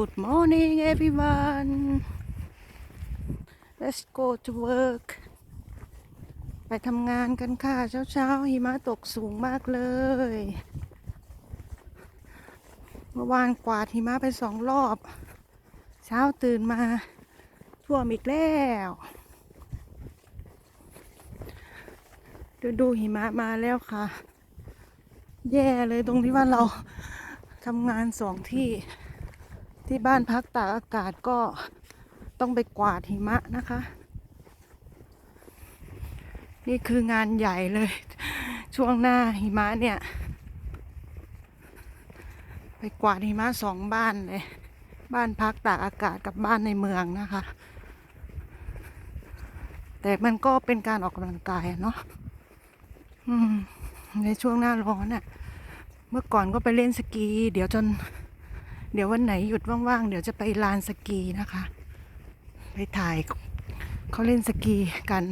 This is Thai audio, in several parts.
Good morning everyone Let's go to work ไปทำงานกันค่ะเช้าๆหิมะตกสูงมากเลย เมื่อวานกวาดหิมะไปสองรอบ เช้าตื่นมาท่วมอีกแล้ว ดูดูหิมะมาแล้วค่ะ แย่เลยตรงที่ว่าเราทำงานสองที่ ที่บ้านพักตากอากาศก็ต้องไปกวาดหิมะนะคะ นี่คืองานใหญ่เลย ช่วงหน้าหิมะเนี่ย ไปกวาดหิมะสองบ้านเลย บ้านพักตากอากาศกับบ้านในเมืองนะคะ แต่มันก็เป็นการออกกำลังกายเนาะในช่วงหน้าร้อนน่ะ เมื่อก่อนก็ไปเล่นสกี เดี๋ยวจน เดี๋ยววันไหนหยุดว่างๆ เดี๋ยวจะไปลานสกีนะคะ ไปถ่ายเขาเล่นสกีกัน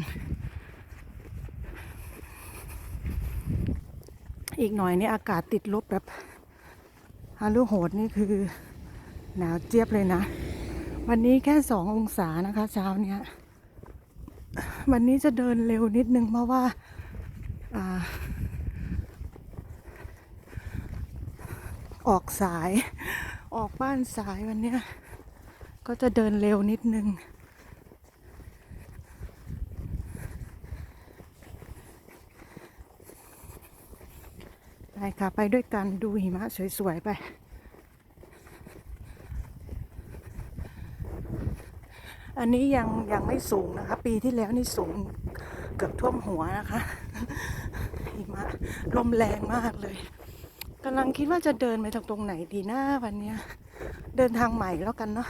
อีกหน่อยนี่อากาศติดลบแบบฮารุโหดนี่คือหนาวเจี๊ยบเลยนะ วันนี้แค่สององศานะคะเช้าเนี้ย วันนี้จะเดินเร็วนิดนึงเพราะว่าอ่าออกสาย ออกบ้านสายวันเนี้ยก็จะเดินเร็วนิดนึง ไปค่ะ ไปด้วยกันดูหิมะสวยๆไป อันนี้ยังยังไม่สูงนะคะ ปีที่แล้วนี่สูงเกือบท่วมหัวนะคะ หิมะลมแรงมากเลย กำลังคิดว่าจะเดินไปทางตรงไหนดีนะวันนี้เดินทางใหม่แล้วกันเนาะ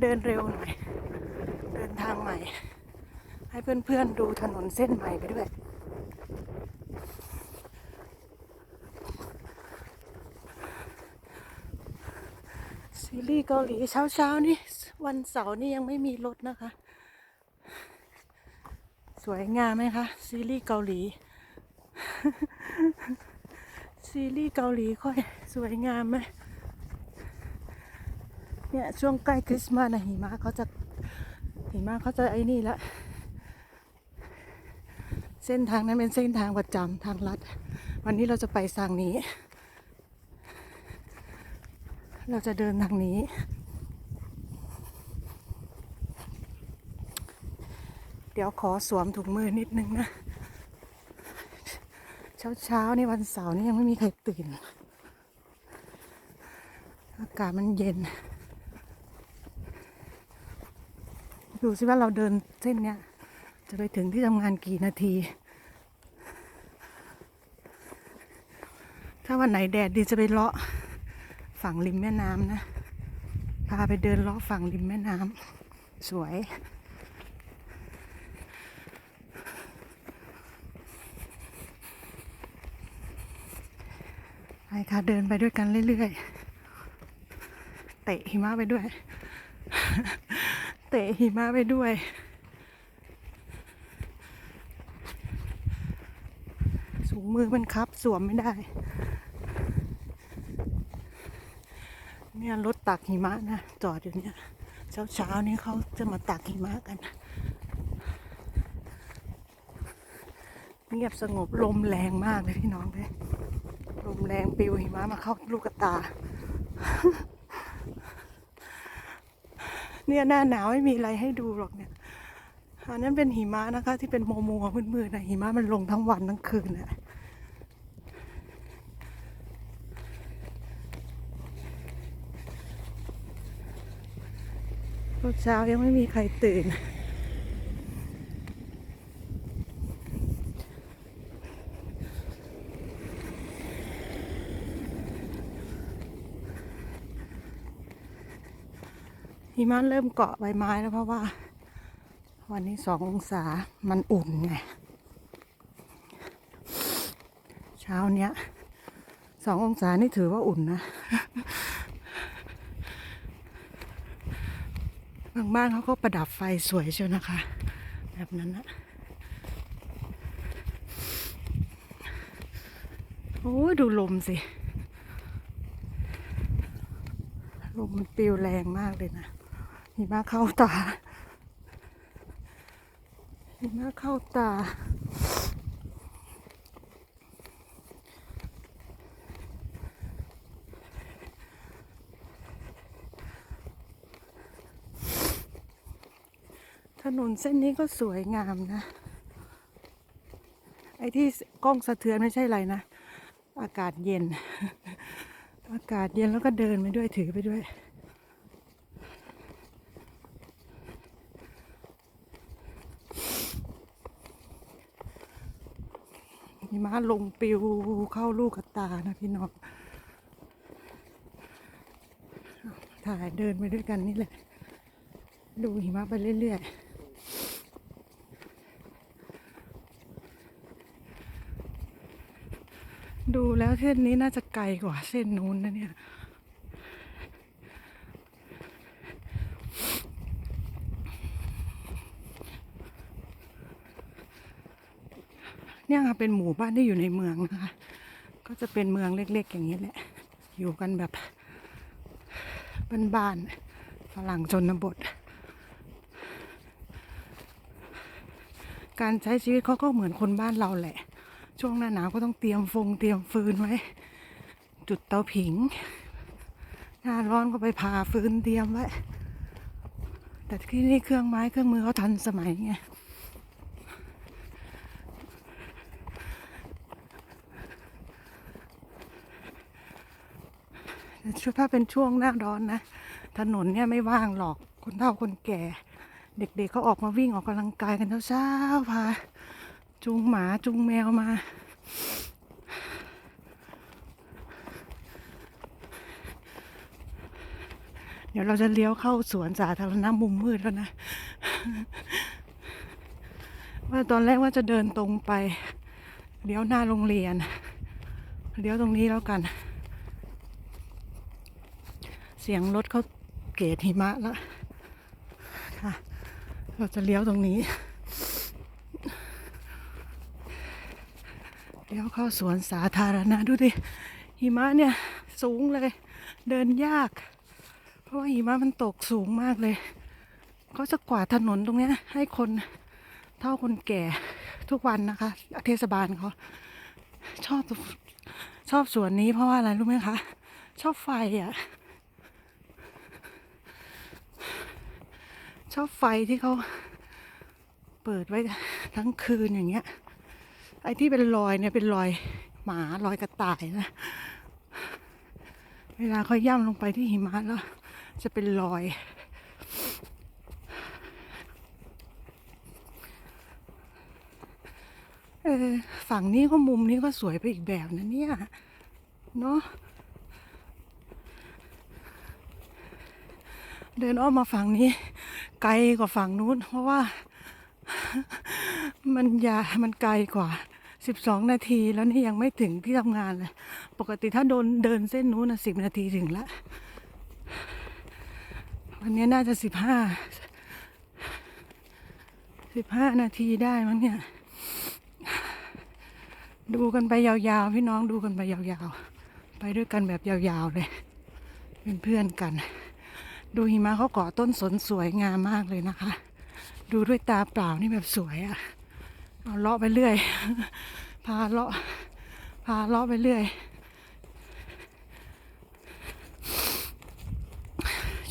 เดินเร็วหน่อยเดินทางใหม่ ให้เพื่อนๆดูถนนเส้นใหม่ไปด้วย ซีรีส์เกาหลีเช้าๆนี่วันเสาร์นี่ยังไม่มีรถนะคะ สวยงามไหมคะ ซีรีส์เกาหลี ซีรีส์เกาหลีค่อยสวยงามไหมเนี่ยช่วงใกล้คริสต์มาสนะหิมะเขาจะหิมะเขาจะไอ้นี่ละเส้นทางนั้นเป็นเส้นทางประจำทางลัด วันนี้เราจะไปทางนี้ เราจะเดินทางนี้ เดี๋ยวขอสวมถุงมือนิดนึงนะ เช้าเช้าๆนี่วันเสาร์นี่ยังไม่มีใครตื่น อากาศมันเย็น ดูสิว่าเราเดินเส้นเนี้ย จะไปถึงที่ทำงานกี่นาที ถ้าวันไหนแดดดีจะไปเลาะฝั่งริมแม่น้ำนะ พาไปเดินเลาะฝั่งริมแม่น้ำสวย ไปค่ะ เดินไปด้วยกันเรื่อยๆ เตะหิมะไปด้วย เตะหิมะไปด้วย สูงมือมันครับ สวมไม่ได้ เนี่ยรถตักหิมะนะ จอดอยู่เนี่ย เช้าเช้าๆนี้เขาจะมาตักหิมะกัน เงียบสงบลมแรงมากเลยพี่น้องเลย ลมแรงปิวหิมะมาเข้าลูกตา เนี่ยหน้าหนาวไม่มีอะไรให้ดูหรอกเนี่ยอันนั้นเป็นหิมะนะคะ ที่เป็นโมโมมืดๆนะหิมะมันลงทั้งวันทั้งคืนนะตอนเช้ายังไม่มีใครตื่น หิมะเริ่มเกาะใบไม้แล้วเพราะว่า วันนี้สององศามันอุ่นไง เช้าเนี้ยสององศานี่ถือว่าอุ่นนะบางบ้านเขาก็ประดับไฟสวยเชียวนะคะ แบบนั้นนะโอ้ดูลมสิ ลมมันปิวแรงมากเลยนะ หิมะเข้าตาหิมะเข้าตา ถนนเส้นนี้ก็สวยงามนะ ไอ้ที่กล้องสะเทือนไม่ใช่อะไรนะ อากาศเย็น อากาศเย็นแล้วก็เดินไปด้วยถือไปด้วย หิมะลงปิวเข้าลูกกระตานะพี่น้องถ่ายเดินไปด้วยกันนี่แหละ ดูหิมะไปเรื่อยๆดูแล้วเส้นนี้น่าจะไกลกว่าเส้นนู้นนะเนี่ย เนี่ยค่ะเป็นหมู่บ้านที่อยู่ในเมืองนะคะ ก็จะเป็นเมืองเล็ก ๆ อย่างนี้แหละ อยู่กันแบบบ้านๆฝรั่งชนบท การใช้ชีวิตเขาก็เหมือนคนบ้านเราแหละ ช่วงหน้าหนาวก็ต้องเตรียมฟงเตรียมฟืนไว้ จุดเตาผิง หน้าร้อนก็ไปผ่าฟืนเตรียมไว้ แต่ที่นี่เครื่องไม้เครื่องมือเขาทันสมัยไง ช่วถ้าเป็นช่วงหน้าร้อนนะ ถนนเนี่ยไม่ว่างหรอกคนเฒ่าคนแก่ เด็กๆเขาออกมาวิ่งออกกำลังกายกันเช้าๆพาจูงหมาจูงแมวมา เดี๋ยวเราจะเลี้ยวเข้าสวนสาธารณะมุมมืดแล้วนะ ว่าตอนแรกว่าจะเดินตรงไป เลี้ยวหน้าโรงเรียน เลี้ยวตรงนี้แล้วกัน สียงรถเขาเกตหิมะแล้วค่ะ เราจะเลี้ยวตรงนี้เลี้ยวเข้าสวนสาธารณะดูดิหิมะเนี่ยสูงเลย เดินยาก เพราะว่าหิมะมันตกสูงมากเลยเขาจะกวาดถนนตรงนี้ให้คนเท่าคนแก่ทุกวันนะคะเทศบาลเขาชอบชอบสวนนี้เพราะว่าอะไรรู้ไหมคะ ชอบไฟอะ ชอบไฟที่เขาเปิดไว้ทั้งคืนอย่างเงี้ย ไอ้ที่เป็นรอยเนี่ยเป็นรอยหมารอยกระต่ายนะ เวลาเขาย่ำลงไปที่หิมะแล้ว จะเป็นรอยเออฝั่งนี้ก็มุมนี้ก็สวยไปอีกแบบนะเนี่ย เนาะเดินอ้อมมาฝั่งนี้ ไกลกว่าฝั่งนู้น เพราะว่า มันยามันไกลกว่า 12 นาทีแล้วนี่ยังไม่ถึงที่ทำงานเลย ปกติถ้าโดนเดินเส้นนู้นนะสินาทีถึงละวันนี้น่าจะ15 15นาทีได้มั้งเนี่ย ดูกันไปยาวๆ พี่น้องดูกันไปยาวๆ ไปด้วยกันแบบยาวๆเลย เป็นเพื่อนกัน ดูหิมะเขาเกาะต้นสนสวยงามมากเลยนะคะ ดูด้วยตาเปล่านี่แบบสวยอะเอาเลาะไปเรื่อย พาเลาะ พาเลาะไปเรื่อย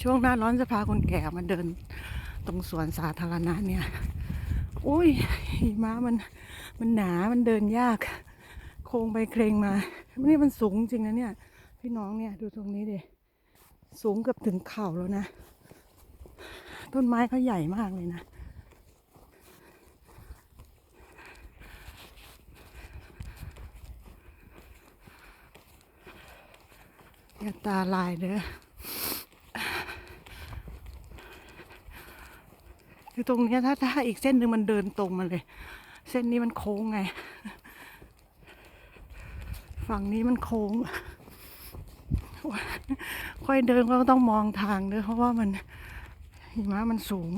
ช่วงหน้าร้อนจะพาคนแก่มาเดิน ตรงสวนสาธารณะเนี่ย อุ้ยหิมะมันมันหนา มันเดินยาก โค้งไปเครงมา นี่มันสูงจริงนะเนี่ย พี่น้องเนี่ยดูตรงนี้ดิ สูงเกือบถึงเข่าแล้วนะ ต้นไม้เขาใหญ่มากเลยนะ อย่าตาลายเด้อคือตรงนี้ถ้าถ้าอีกเส้นหนึ่งมันเดินตรงมาเลย เส้นนี้มันโค้งไง ฝั่งนี้มันโค้ง ค่อยเดินก็ต้องมองทางด้วยเพราะว่ามันหิมะมันสูง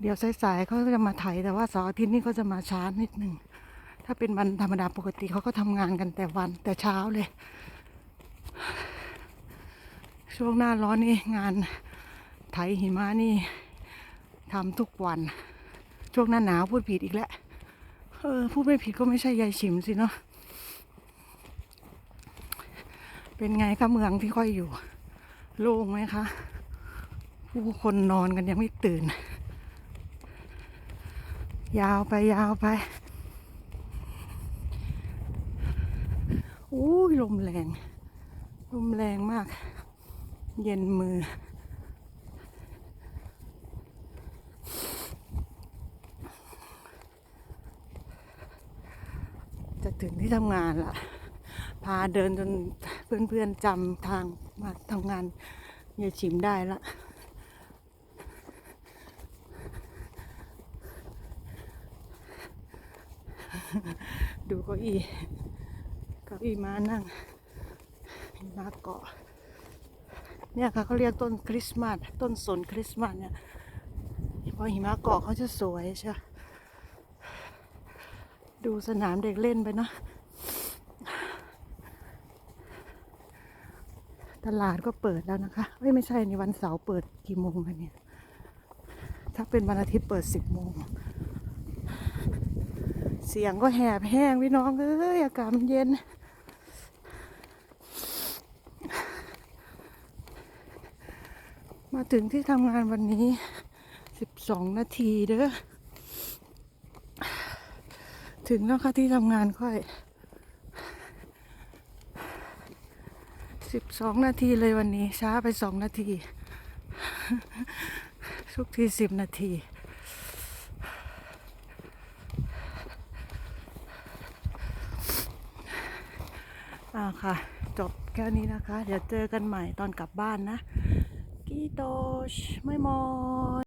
เดี๋ยวสายๆเขาจะมาไถแต่ว่าเสาร์อาทิตย์นี่เขาจะมาช้านิดหนึ่งถ้าเป็นวันธรรมดาปกติเขาก็ทำงานกันแต่วันแต่เช้าเลย ช่วงหน้าร้อนนี่งานไถหิมะนี่ทำทุกวัน ช่วงหน้าหนาวพูดผิดอีกแล้ว ออพูดไม่ผิดก็ไม่ใช่ยายฉิมสิเนาะเป็นไงคะเมืองที่ค่อยอยู่ โล่งไหมคะ ผู้คนนอนกันยังไม่ตื่น ยาวไปยาวไปอู้ยลมแรง ลมแรงมาก เย็นมือ ถึงที่ทำงานละพาเดินจนเพื่อนๆจำทางมาทำงานยายชิมได้ละดูเก้าอี้เก้าอี้ม้านั่งม้าเกาะเนี่ยค่ะเขาเรียกต้นคริสต์มาสต้นสนคริสต์มาสเนี่ยพอหิมะเกาะเขาจะสวยใช่ ดูสนามเด็กเล่นไปเนาะตลาดก็เปิดแล้วนะคะเอ้ยไม่ใช่ในวันเสาร์เปิดกี่โมงคะเนี่ย ถ้าเป็นวันอาทิตย์เปิดสิบโมง เสียงก็แหบแห้งพี่น้องเอ้ยอากาศมันเย็น มาถึงที่ทำงานวันนี้สิบสองนาทีเด้อ ถึงแล้วค่ะที่ทำงานค่อยสิบสองนาทีเลยวันนี้ ช้าไปสองนาที ทุกทีสิบนาที อ่าค่ะ จบแค่นี้นะคะ เดี๋ยวเจอกันใหม่ตอนกลับบ้านนะกีโตชไม่มอย